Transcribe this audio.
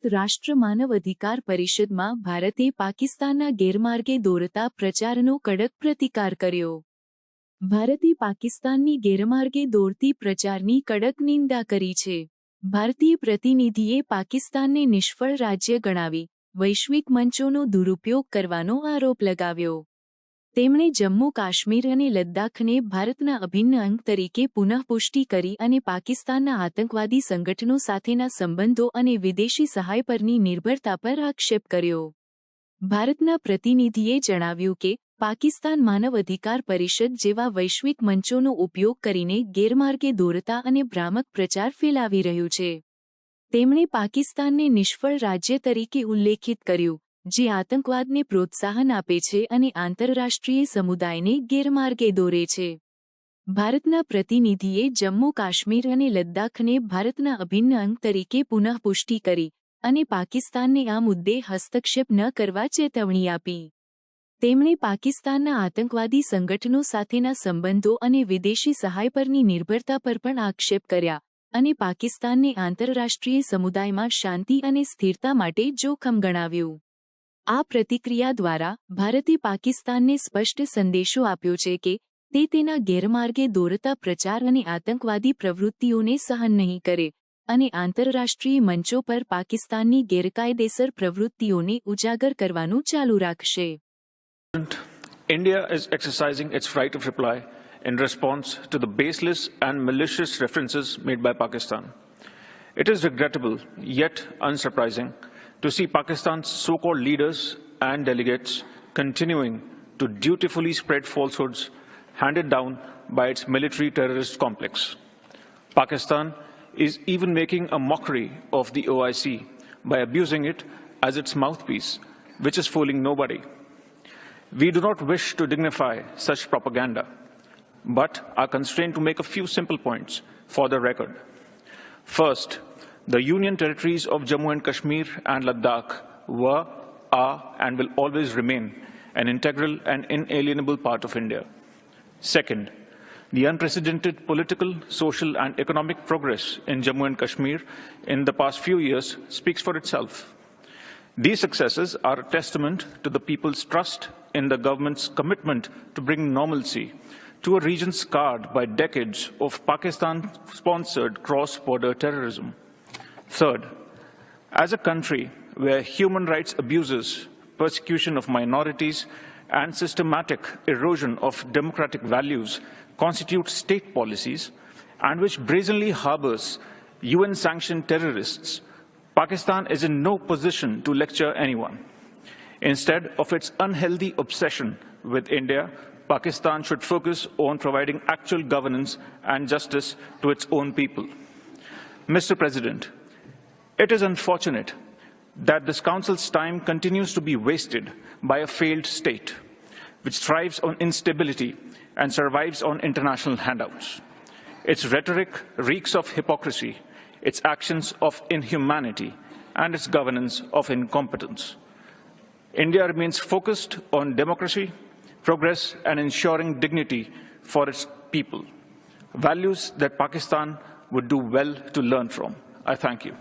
સંયુક્ત રાષ્ટ્ર માનવ અધિકાર પરિષદમાં ભારતે પાકિસ્તાનના ગેરમાર્ગે દોરતા પ્રચારનો કડક પ્રતિકાર કર્યો. ભારતે પાકિસ્તાનની ગેરમાર્ગે દોરતી પ્રચારની કડક નિંદા કરી છે. ભારતીય પ્રતિનિધિએ પાકિસ્તાનને નિષ્ફળ રાજ્ય ગણાવી, વૈશ્વિક મંચોનો દુરુપયોગ કરવાનો આરોપ લગાવ્યો. તેમણે જમ્મુ કાશ્મીર અને લદ્દાખને ભારતના અભિન્ન અંગ તરીકે પુનઃપુષ્ટિ કરી અને પાકિસ્તાનના આતંકવાદી સંગઠનો સાથેના સંબંધો અને વિદેશી સહાય પરની નિર્ભરતા પર આક્ષેપ કર્યો. ભારતના પ્રતિનિધિએ જણાવ્યું કે, પાકિસ્તાન માનવ અધિકાર પરિષદ જેવા વૈશ્વિક મંચોનો ઉપયોગ કરીને ગેરમાર્ગે દોરતા અને ભ્રામક પ્રચાર ફેલાવી રહ્યું છે. તેમણે પાકિસ્તાનને નિષ્ફળ રાજ્ય તરીકે ઉલ્લેખિત કર્યું જે આતંકવાદને પ્રોત્સાહન આપે છે અને આંતરરાષ્ટ્રીય સમુદાયને ગેરમાર્ગે દોરે છે. ભારતના પ્રતિનિધિએ જમ્મુ કાશ્મીર અને લદ્દાખને ભારતના અભિન્ન અંગ તરીકે પુનઃપુષ્ટિ કરી અને પાકિસ્તાનને આ મુદ્દે હસ્તક્ષેપ ન કરવા ચેતવણી આપી. તેમણે પાકિસ્તાનના આતંકવાદી સંગઠનો સાથેના સંબંધો અને વિદેશી સહાય પરની નિર્ભરતા પર પણ આક્ષેપ કર્યા અને પાકિસ્તાનને આંતરરાષ્ટ્રીય સમુદાયમાં શાંતિ અને સ્થિરતા માટે જોખમ ગણાવ્યું. આ પ્રતિક્રિયા દ્વારા ભારતે પાકિસ્તાનને સ્પષ્ટ સંદેશો આપ્યો છે કે તે તેના ગેરમાર્ગે દોરતા પ્રચાર અને આતંકવાદી પ્રવૃત્તિઓને સહન નહીં કરે અને આંતરરાષ્ટ્રીય મંચો પર પાકિસ્તાનની ગેરકાયદેસર પ્રવૃત્તિઓને ઉજાગર કરવાનું ચાલુ રાખશે India is exercising its right of reply in response to the baseless and malicious references made by Pakistan. It is regrettable, yet unsurprising, to see Pakistan's so-called leaders and delegates continuing to dutifully spread falsehoods handed down by its military terrorist complex. Pakistan is even making a mockery of the OIC by abusing it as its mouthpiece, which is fooling nobody. We do not wish to dignify such propaganda, but are constrained to make a few simple points for the record. First, the Union territories of Jammu and Kashmir and Ladakh were, are, and will always remain an integral and inalienable part of India. Second, the unprecedented political, social, and economic progress in Jammu and Kashmir in the past few years speaks for itself. These successes are a testament to the people's trust in the government's commitment to bring normalcy to a region scarred by decades of Pakistan-sponsored cross-border terrorism. Third, as a country where human rights abuses, persecution of minorities, and systematic erosion of democratic values constitute state policies, and which brazenly harbors UN-sanctioned terrorists, Pakistan is in no position to lecture anyone. Instead of its unhealthy obsession with India, Pakistan should focus on providing actual governance and justice to its own people. Mr. President, it is unfortunate that this Council's time continues to be wasted by a failed state, which thrives on instability and survives on international handouts. Its rhetoric reeks of hypocrisy, its actions of inhumanity, and its governance of incompetence. India remains focused on democracy, progress, and ensuring dignity for its people, values that Pakistan would do well to learn from. I thank you.